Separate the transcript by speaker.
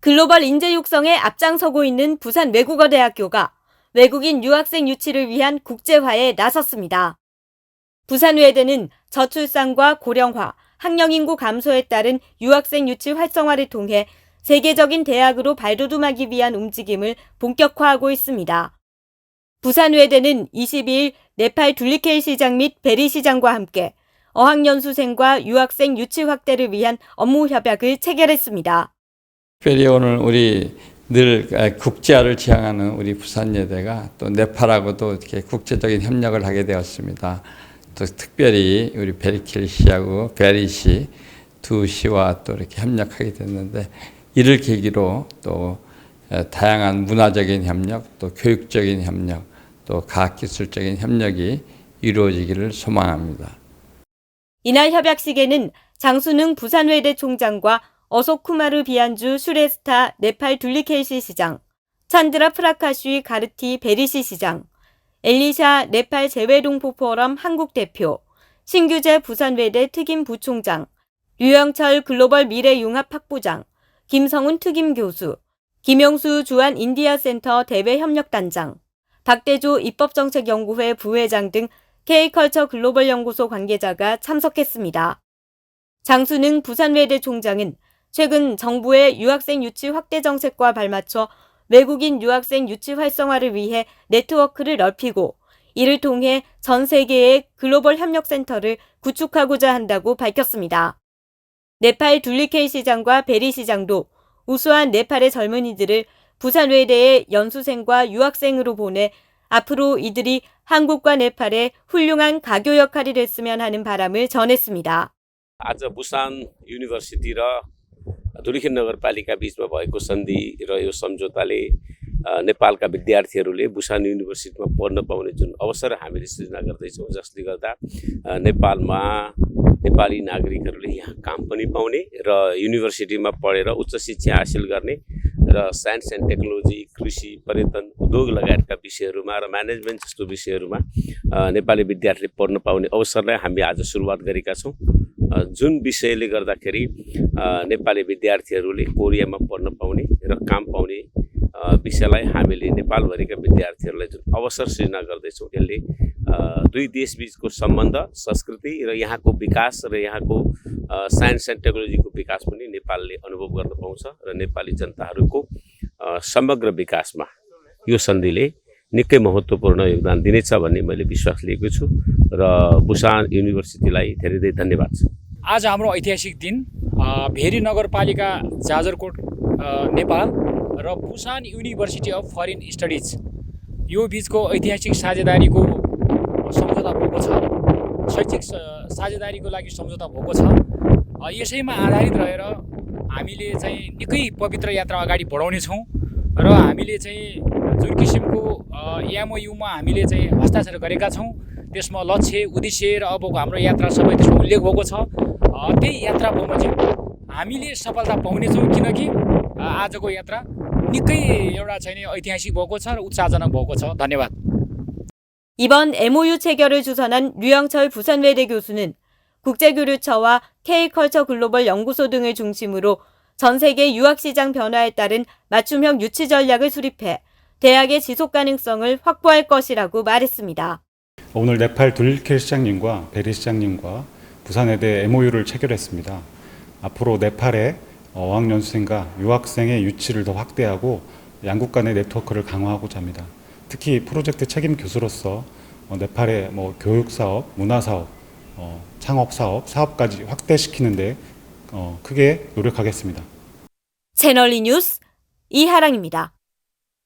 Speaker 1: 글로벌 인재 육성에 앞장서고 있는 부산 외국어대학교가 외국인 유학생 유치를 위한 국제화에 나섰습니다. 부산외대는 저출산과 고령화, 학령 인구 감소에 따른 유학생 유치 활성화를 통해 세계적인 대학으로 발돋움하기 위한 움직임을 본격화하고 있습니다. 부산외대는 22일 네팔 둘리케이 시장 및 베리 시장과 함께 어학연수생과 유학생 유치 확대를 위한 업무 협약을 체결했습니다.
Speaker 2: 특별히 오늘 우리 늘 국제화를 지향하는 우리 부산예대가 또 네팔하고도 이렇게 국제적인 협력을 하게 되었습니다. 또 특별히 우리 베리킬 시하고 베리 시두 시와 또 이렇게 협력하게 됐는데 이를 계기로 또 다양한 문화적인 협력, 또 교육적인 협력, 또 과학기술적인 협력이 이루어지기를 소망합니다.
Speaker 1: 이날 협약식에는 장순흥 부산외대 총장과 어소쿠마르 비안주 슈레스타 네팔 둘리케이시 시장, 찬드라 프라카쉬 가르티 베리시 시장, 엘리샤 네팔 재외동포 포럼 한국 대표, 신규재 부산외대 특임 부총장, 류영철 글로벌 미래융합 학부장, 김성훈 특임 교수, 김영수 주한 인디아 센터 대외 협력단장, 박대조 입법정책연구회 부회장 등 K컬처 글로벌 연구소 관계자가 참석했습니다. 장순흥 부산외대 총장은 최근 정부의 유학생 유치 확대 정책과 발맞춰 외국인 유학생 유치 활성화를 위해 네트워크를 넓히고 이를 통해 전 세계의 글로벌 협력센터를 구축하고자 한다고 밝혔습니다. 네팔 둘리케이 시장과 베리 시장도 우수한 네팔의 젊은이들을 부산 외대의 연수생과 유학생으로 보내 앞으로 이들이 한국과 네팔의 훌륭한 가교 역할이 됐으면 하는 바람을 전했습니다.
Speaker 3: आज Busan university र धुलिखेल नगरपालिका बिचमा भएको सन्धि र यो सम्झौताले अ, नेपालका विद्यार्थीहरूले बुसान युनिभर्सिटीमा पढ्न पाउने जुन अवसर हामीले सृजना गर्दैछौँ जसले गर्दा अ, नेपालमा नेपाली नागरिकहरूले यहाँ काम पनि पाउने र युनिभर्सिटीमा पढेर उच्च शिक्षा हासिल गर्ने र साइन्स एन्ड टेक्नोलोजी कृषि पर्यटन उद्योग लगायतका विषयहरूमा र म्यानेजमेन्ट जस्तो विषयहरूमा नेपाली विद्यार्थीले पढ्न पाउने अवसरलाई हामी आज सुरुवात गरेका छौँ। जुन विषयले गर्दाखेरि नेपाली विद्यार्थीहरूले कोरियामा पढ्न पाउने र काम पाउने विषयलाई हामीले नेपालभरिका विद्यार्थीहरूलाई जुन अवसर सृजना गर्दैछौँ यसले दुई देशबिचको सम्बन्ध संस्कृति र यहाँको विकास र यहाँको साइन्स एन्ड टेक्नोलोजीको विकास पनि नेपालले अनुभव गर्न पाउँछ र नेपाली जनताहरूको समग्र विकासमा यो सन्धिले निकै महत्त्वपूर्ण योगदान दिनेछ भन्ने मैले विश्वास लिएको छु र बुसान युनिभर्सिटीलाई धेरै धेरै धन्यवाद छ।
Speaker 4: आज हाम्रो ऐतिहासिक दिन भेरी नगरपालिका जाजरकोट नेपाल र Busan university of foreign studies यो बिचको ऐतिहासिक साझेदारीको सम्झौता भएको छ। शैक्षिक साझेदारीको लागि सम्झौता भएको छ। यसैमा आधारित रहेर हामीले चाहिँ निकै पवित्र यात्रा अगाडि बढाउनेछौँ र हामीले चाहिँ जुन किसिमको एमओयुमा हामीले चाहिँ हस्ताक्षर गरेका छौँ त्यसमा लक्ष्य उद्देश्य र अबको हाम्रो यात्रा सबै त्यसमा उल्लेख भएको छ अ, त्यही यात्रा बमोजिम हामीले सफलता पाउनेछौँ किनकि अ, आजको यात्रा निकै एउटा चाहिँ नि ऐतिहासिक भएको छ र उत्साहजनक भएको छ धन्यवाद
Speaker 1: 이번 MOU 체결을 주선한 류영철 부산외대 교수는 국제교류처와 K컬처 글로벌 연구소 등을 중심으로 전 세계 유학시장 변화에 따른 맞춤형 유치 전략을 수립해 대학의 지속 가능성을 확보할 것이라고 말했습니다.
Speaker 5: 오늘 네팔 둘리켈 시장님과 베리 시장님과 부산외대 MOU를 체결했습니다. 앞으로 네팔의 어학연수생과 유학생의 유치를 더 확대하고 양국 간의 네트워크를 강화하고자 합니다. 특히 프로젝트 책임 교수로서 어, 네팔의 뭐 교육 사업, 문화 사업, 어, 창업 사업, 사업까지 확대시키는데 어, 크게 노력하겠습니다.
Speaker 1: 채널리 뉴스 이하랑입니다.